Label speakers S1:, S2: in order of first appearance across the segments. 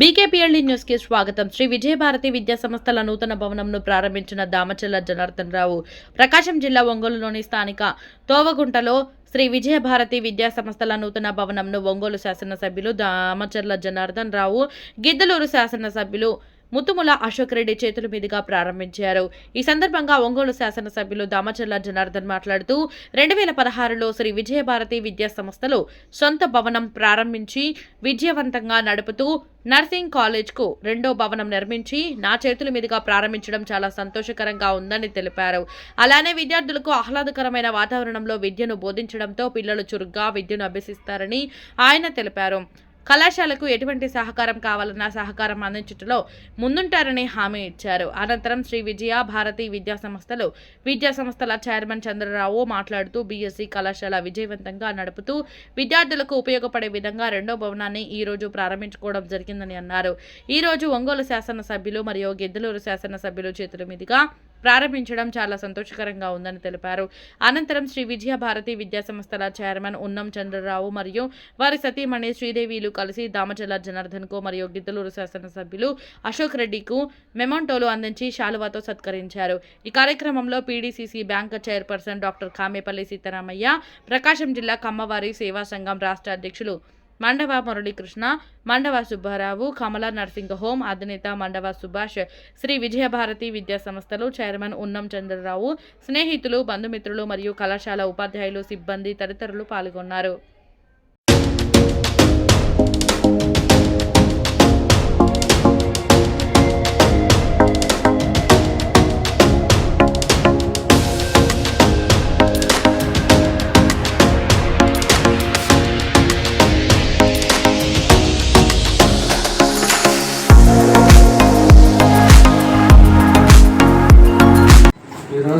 S1: బీకేపీఎల్డి న్యూస్కి స్వాగతం. శ్రీ విజయభారతి విద్యా సంస్థల నూతన భవనంను ప్రారంభించిన దామచల్ల జనార్దన్ రావు ప్రకాశం జిల్లా ఒంగోలులోని స్థానిక తోవగుంటలో శ్రీ విజయభారతి విద్యా సంస్థల నూతన భవనంను ఒంగోలు శాసనసభ్యులు దామచర్ల జనార్దన్ రావు గిద్దలూరు శాసనసభ్యులు ముత్తుముల అశోక్ రెడ్డి చేతుల మీదుగా ప్రారంభించారు. ఈ సందర్భంగా ఒంగోలు శాసనసభ్యులు దామచర్ల జనార్దన్ మాట్లాడుతూ రెండు వేల పదహారులో శ్రీ విజయభారతి విద్యా సంస్థలో సొంత భవనం ప్రారంభించి విజయవంతంగా నడుపుతూ నర్సింగ్ కాలేజ్కు రెండో భవనం నిర్మించి నా చేతుల మీదుగా ప్రారంభించడం చాలా సంతోషకరంగా ఉందని తెలిపారు. అలానే విద్యార్థులకు ఆహ్లాదకరమైన వాతావరణంలో విద్యను బోధించడంతో పిల్లలు చురుగ్గా విద్యను అభ్యసిస్తారని ఆయన తెలిపారు. కళాశాలకు ఎటువంటి సహకారం కావాలన్నా సహకారం అందించటంలో ముందుంటారని హామీ ఇచ్చారు. అనంతరం శ్రీ విజయ భారతి విద్యా సంస్థలు విద్యా సంస్థల చైర్మన్ చంద్రరావు మాట్లాడుతూ బీఎస్సీ కళాశాల విజయవంతంగా నడుపుతూ విద్యార్థులకు ఉపయోగపడే విధంగా రెండో భవనాన్ని ఈ రోజు ప్రారంభించుకోవడం జరిగిందని అన్నారు. ఈ రోజు ఒంగోలు శాసనసభ్యులు మరియు గిద్దలూరు శాసనసభ్యులు చేతుల మీదుగా ప్రారంభించడం చాలా సంతోషకరంగా ఉందని తెలిపారు. అనంతరం శ్రీ విజయ భారతి విద్యా సంస్థల చైర్మన్ ఉన్నం చంద్రరావు మరియు వారి సతీమణి శ్రీదేవిలు కలిసి దామచల జనార్దన్కు మరియు గిద్దలూరు శాసనసభ్యులు అశోక్ రెడ్డికు మెమోంటోలు అందించి శాలువాతో సత్కరించారు. ఈ కార్యక్రమంలో PDCC bank chairperson doctor Kamepalli Sitaramaiah Prakasam జిల్లా కమ్మవారి సేవా సంఘం రాష్ట్ర అధ్యక్షులు మండవ మురళీకృష్ణ మండవ సుబ్బారావు కమల నర్సింగ్ హోమ్ అధినేత మండవ సుభాష్ శ్రీ విజయభారతి విద్యా సంస్థలు చైర్మన్ ఉన్నం చంద్రరావు స్నేహితులు బంధుమిత్రులు మరియు కళాశాల ఉపాధ్యాయులు సిబ్బంది తదితరులు పాల్గొన్నారు.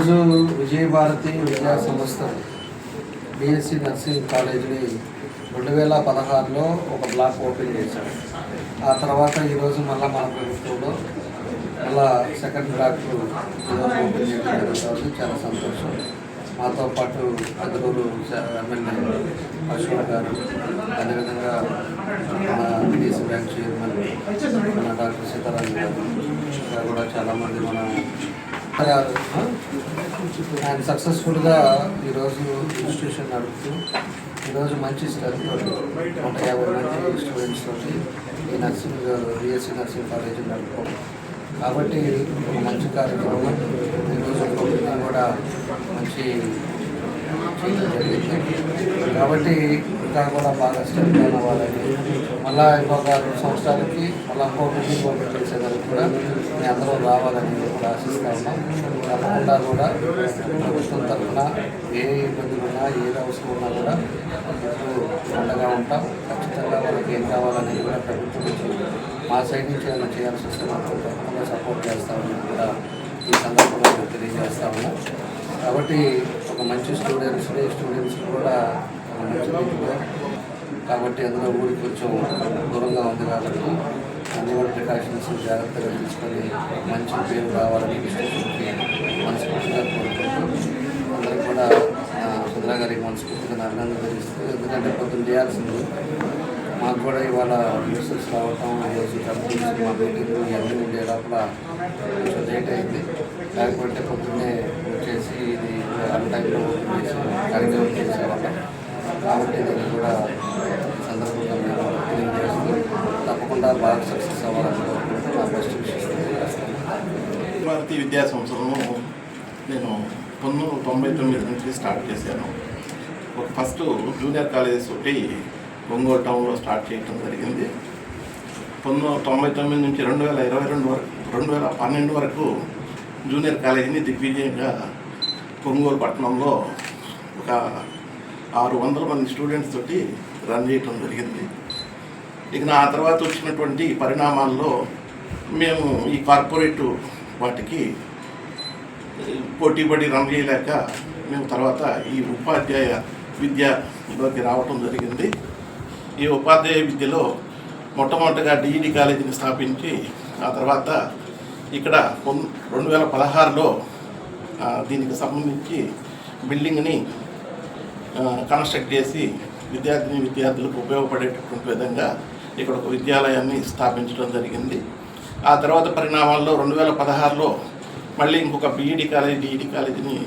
S2: ఈరోజు విజయభారతి విద్యా సంస్థ బిఎస్సి నర్సింగ్ కాలేజీని రెండు వేల పదహారులో ఒక బ్లాక్ ఓపెన్ చేశాం ఆ తర్వాత ఈరోజు మళ్ళీ మన ప్రభుత్వంలో మళ్ళా సెకండ్ బ్లాక్ ఓపెన్ చేయడం చాలా సంతోషం. మాతో పాటు అదనూరు ఎమ్మెల్యే అశోక్ గారు అదేవిధంగా మన విదేశీ బ్యాంక్ చైర్మన్ మన డాక్టర్ సీతారాం గారు కూడా చాలామంది మన గారు ఆయన సక్సెస్ఫుల్గా ఈరోజు ఇన్స్టిట్యూషన్ నడుపుతూ ఈరోజు మంచి స్ట్రెంత్ నూట యాభై మంది స్టూడెంట్స్ తోటి ఈ నర్సింగ్ బిఎస్సి నర్సింగ్ కాలేజ్ నడుపుకోవడం కాబట్టి మంచి కార్యక్రమం ఈరోజు ప్రభుత్వం కూడా మంచి కాబట్టి ఇంకా కూడా బాగా స్ట్రెంత్ అవ్వాలని మళ్ళా ఇంకొక రెండు సంవత్సరాలకి మళ్ళీ ఇంకో బిల్డింగ్ ఓపెన్ చేసేదానికి కూడా మీ అందరూ రావాలని కూడా ఆశిస్తా ఉన్నాం. తప్పకుండా కూడా ప్రభుత్వం తరఫున ఏ ఇబ్బందులు ఉన్నా ఏది అవసరం ఉన్నా కూడా మీకు అండగా ఉంటాం. ఖచ్చితంగా వాళ్ళకి ఏం కావాలని కూడా ప్రభుత్వం నుంచి మా సైడ్ నుంచి ఏమైనా చేయాల్సి వస్తే మాత్రం తప్పకుండా సపోర్ట్ చేస్తామని కూడా ఈ సందర్భంగా తెలియజేస్తా ఉన్నాం. కాబట్టి ఒక మంచి స్టూడెంట్స్ స్టూడెంట్స్ కూడా మంచి కాబట్టి అందులో ఊరికి కొంచెం దూరంగా ఉంది కాబట్టి అన్ని కూడా ప్రికాషన్స్ జాగ్రత్తగా తీసుకొని మంచి పేరు రావాలని విశ్లేషణకి మనస్ఫూర్తిగా కోరుకుంటూ అందరూ కూడా ఆ, గారికి మనస్ఫూర్తిగా అభినందన తెలుస్తూ ఎందుకంటే పొద్దున్న చేయాల్సింది మాకు కూడా ఇవాళ న్యూసెస్ రావటం ఈరోజు కంపెనీస్ మా మీటింగ్లు ఇవన్నీ ఉండే లోపల కొంచెం లేట్ అయింది. లేకపోతే పొద్దున్నే వచ్చేసి ఇది టైంలో ఓపెన్ చేసి కార్యక్రమం చేసేవాళ్ళం. కాబట్టి దీన్ని కూడా సందర్భంగా మేము తెలియజేస్తూ తప్పకుండా బాగా సక్సెస్ అవ్వాలని నా బెస్ట్
S3: భారతీయ విద్యా సంస్థలను నేను పంతొమ్మిది తొంభై తొమ్మిది నుంచి స్టార్ట్ చేశాను. ఒక ఫస్ట్ జూనియర్ కాలేజెస్ ఒకటి ఒంగోలు టౌన్లో స్టార్ట్ చేయడం జరిగింది. పంతొమ్మిది తొంభై తొమ్మిది నుంచి రెండు వేల ఇరవై రెండు వరకు రెండు వేల పన్నెండు వరకు జూనియర్ కాలేజీని దిగ్విజయంగా కొనుగోలు పట్టణంలో ఒక ఆరు వందల మంది స్టూడెంట్స్ తోటి రన్ చేయటం జరిగింది. ఇక నా తర్వాత వచ్చినటువంటి పరిణామాల్లో మేము ఈ కార్పొరేట్ వాటికి పోటీపడి రన్ చేయలేక మేము తర్వాత ఈ ఉపాధ్యాయ విద్యలోకి రావటం జరిగింది. ఈ ఉపాధ్యాయ విద్యలో మొట్టమొదటిగా డిఈడి కాలేజీని స్థాపించి ఆ తర్వాత ఇక్కడ రెండు వేల పదహారులో దీనికి సంబంధించి బిల్డింగ్ని కన్స్ట్రక్ట్ చేసి విద్యార్థిని విద్యార్థులకు ఉపయోగపడేటటువంటి విధంగా ఇక్కడ ఒక విద్యాలయాన్ని స్థాపించడం జరిగింది. ఆ తర్వాత పరిణామాల్లో రెండు వేల పదహారులో మళ్ళీ ఇంకొక బీఈడి కాలేజ్ డిఈడి కాలేజీని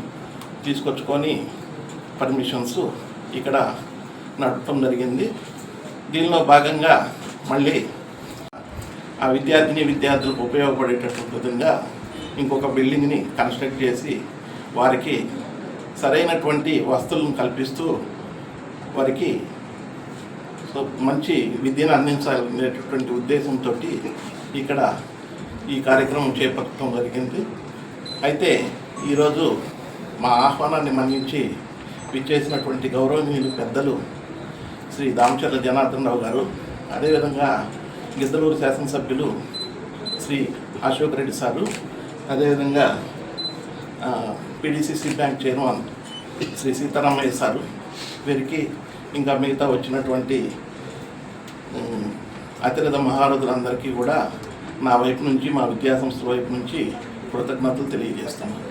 S3: తీసుకొచ్చుకొని పర్మిషన్స్ ఇక్కడ నడపడం జరిగింది. దీనిలో భాగంగా మళ్ళీ ఆ విద్యార్థిని విద్యార్థులకు ఉపయోగపడేటటువంటి విధంగా ఇంకొక బిల్డింగ్ని కన్స్ట్రక్ట్ చేసి వారికి సరైనటువంటి వస్తువులను కల్పిస్తూ వారికి సో మంచి విద్యను అందించాలనేటటువంటి ఉద్దేశంతో ఇక్కడ ఈ కార్యక్రమం చేపట్టడం జరిగింది. అయితే ఈరోజు మా ఆహ్వానాన్ని మన్నించి విచ్చేసినటువంటి గౌరవనీయులు పెద్దలు శ్రీ దామచర్ల జనార్దన్ రావు గారు అదేవిధంగా గిద్దలూరు శాసనసభ్యులు శ్రీ అశోక్ రెడ్డి సారు అదేవిధంగా PDCC bank chairman Shri Sitaramaiah sir వీరికి ఇంకా మిగతా వచ్చినటువంటి ఉమ్, అతిరథ మహారథులందరికీ కూడా నా వైపు నుంచి మా విద్యాసంస్థల వైపు నుంచి కృతజ్ఞతలు తెలియజేస్తున్నాను.